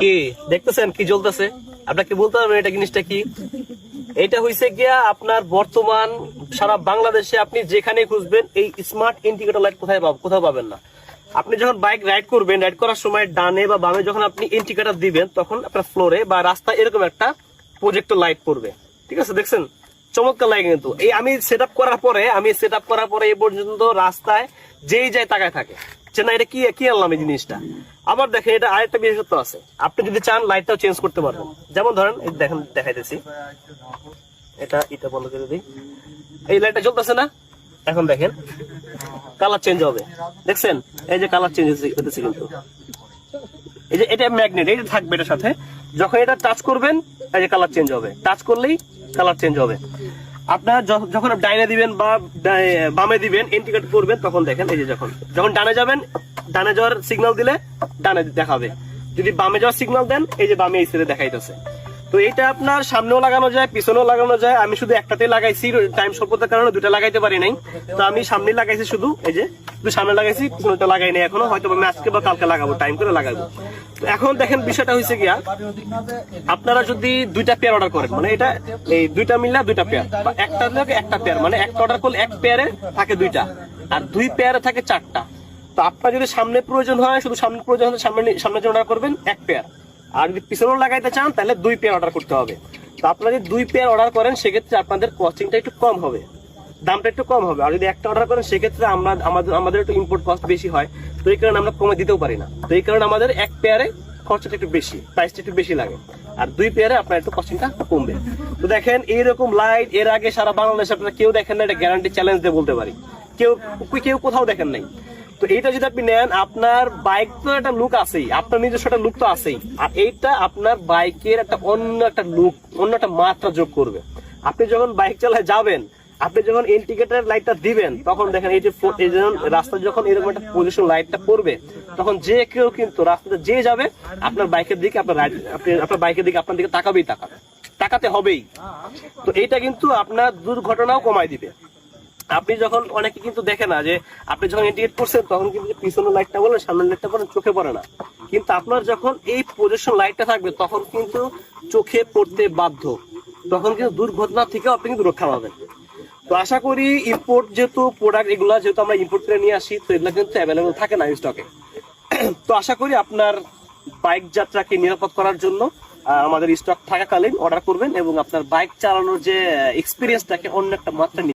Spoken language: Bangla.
কি দেখতেছেন কি জ্বলতেছে? আপনাকে বলতে পারবেন এটা জিনিসটা কি? এটা হয়েছে গিয়া আপনার বর্তমান সারা বাংলাদেশে আপনি যেখানে খুঁজবেন এই স্মার্ট ইন্ডিকেটর লাইট কোথায় পাবেন কোথাও পাবেন না। আপনি যখন বাইক রাইড করবেন রাইড করার সময় ডানে বা বামে যখন আপনি ইন্ডিকেটর দিবেন, তখন আপনার ফ্লোরে বা রাস্তায় এরকম একটা প্রজেক্টর লাইট পড়বে। ঠিক আছে, দেখছেন? চমৎকার লাগে কিন্তু। এই আমি সেট করার পরে, আমি সেট করার পরে এই পর্যন্ত রাস্তায় যেই যায় তাকায় থাকে। যে না, এটা কি কি আনলাম এই জিনিসটা? আবার দেখেন, এটা আরেকটা বিশেষত্ব আছে। আপনি যদি চান লাইটটাও চেঞ্জ করতে পারবেন। যেমন ধরেন দেখেন, দেখাইতেছি। এটা এটা বন্ধ করে দিই। এই লাইটটা জ্বলতেছে না? এখন দেখেন কালার চেঞ্জ হবে। দেখছেন? এই যে কালার চেঞ্জ হতেছে কিন্তু। এই যে এটা ম্যাগনেট এটা থাকবে এটার সাথে। যখন এটা টাচ করবেন, এই যে কালার চেঞ্জ হবে। টাচ করলেই কালার চেঞ্জ হবে। আপনার যখন ডাইনে দিবেন বা বামে দিবেন ইন্ডিকেট করবেন, তখন দেখেন এই যে যখন যখন ডানে যাবেন, ডানে যাওয়ার সিগন্যাল দিলে ডানে দেখাবে। যদি বামে যাওয়ার সিগন্যাল দেন, এই যে বামে এই সাইডে দেখাইতেছে। তো এটা আপনার সামনেও লাগানো যায়, পিছনেও লাগানো যায়। আমি শুধু একটাতে লাগাইছি টাইম স্বল্পতার কারণে দুটা লাগাইতে পারি নাই। তো আমি সামনে লাগাইছি শুধু, এই যে শুধু সামনে লাগাইছি পিছনেটা লাগাই নাই এখনও। হয়তো আমি আজকে বা কালকে লাগাবো টাইম করে লাগাবো। এখন দেখেন বিষয়টা হয়েছে গিয়া, আপনারা যদি দুইটা পেয়ার অর্ডার করেন মানে এটা, এই দুইটা মিললে দুইটা পেয়ার বা একটা লোক একটা পেয়ার মানে একটা অর্ডার করলে এক পেয়ারে থাকে দুইটা, আর দুই পেয়ারে থাকে চারটা। তো আপনার যদি সামনে প্রয়োজন হয়, শুধু সামনে প্রয়োজন হলে সামনে সামনে অর্ডার করবেন, এক পেয়ার আর যদি পিছনেও লাগাইতে চান, তাহলে দুই পেয়ার অর্ডার করতে হবে। তো আপনারা যদি দুই পেয়ার অর্ডার করেন, সেক্ষেত্রে আপনাদের কস্টিংটা একটু কম হবে। দামটা একটু কম হবে। আর যদি একটা অর্ডার করেন, সেক্ষেত্রে আমরা, আমাদের আমাদের একটু ইম্পোর্ট কস্ট বেশি হয়। তো এই কারণে আমরা কমে দিতেও পারি না। তো এই কারণে আমাদের এক পেয়ারে খরচাটা একটু বেশি প্রাইসটা একটু বেশি লাগে। আর দুই পেয়ারে আপনার একটু কস্টিংটা কমবে। তো দেখেন, এইরকম লাইটের আগে সারা বাংলাদেশে আপনারা কেউ দেখেন না, এটা গ্যারান্টি চ্যালেঞ্জ দিয়ে বলতে পারি। কেউ কেউ কোথাও দেখেন নাই। তো এইটা যদি আপনি নেন, আপনার বাইক তো একটা লুক আছেই। আপনার নিজস্ব একটা লুক তো আছেই। আর এইটা আপনার বাইকের একটা অন্য একটা লুক অন্য একটা মাত্রা যোগ করবে। আপনি যখন বাইক চালায় যাবেন, আপনি যখন ইন্ডিকেটর লাইটটা দিবেন, তখন দেখেন এই যে রাস্তা যখন এরকম একটা পজিশন লাইটটা পড়বে, তখন যে কেউ কিন্তু রাস্তাতে যে যাবে, আপনার বাইকের দিকে আপনার আপনি আপনার বাইকের দিকে আপনার দিকে তাকাবেই তাকাবে। তাকাতে হবেই। তো এইটা কিন্তু আপনার দুর্ঘটনাও কমায় দিবে। আপনি যখন অনেকে কিন্তু দেখে না যে আপনি যখন ইন্ডিকেট করছেন, তখন কিন্তু পিছনের লাইটটা বলেন, সামনের লাইটটা বলেন, চোখে পড়ে না। কিন্তু আপনার যখন এই পজিশন লাইটটা থাকবে, তখন কিন্তু চোখে পড়তে বাধ্য। তখন কিন্তু দুর্ঘটনা থেকেও আপনি কিন্তু রক্ষা পাবেন। তো আশা করি ইম্পোর্ট যেহেতু প্রোডাক্ট এগুলা যেহেতু আমরা ইম্পোর্ট করে নিয়ে আসি, তো এগুলো কিন্তু অ্যাভেলেবেল থাকে না স্টকে তো আশা করি আপনার বাইক যাত্রাকে নিরাপদ করার জন্য আমাদের স্টক থাকাকালীন অর্ডার করবেন এবং আপনার বাইক চালানোর যে এক্সপিরিয়েন্সটাকে অন্য একটা মাত্রা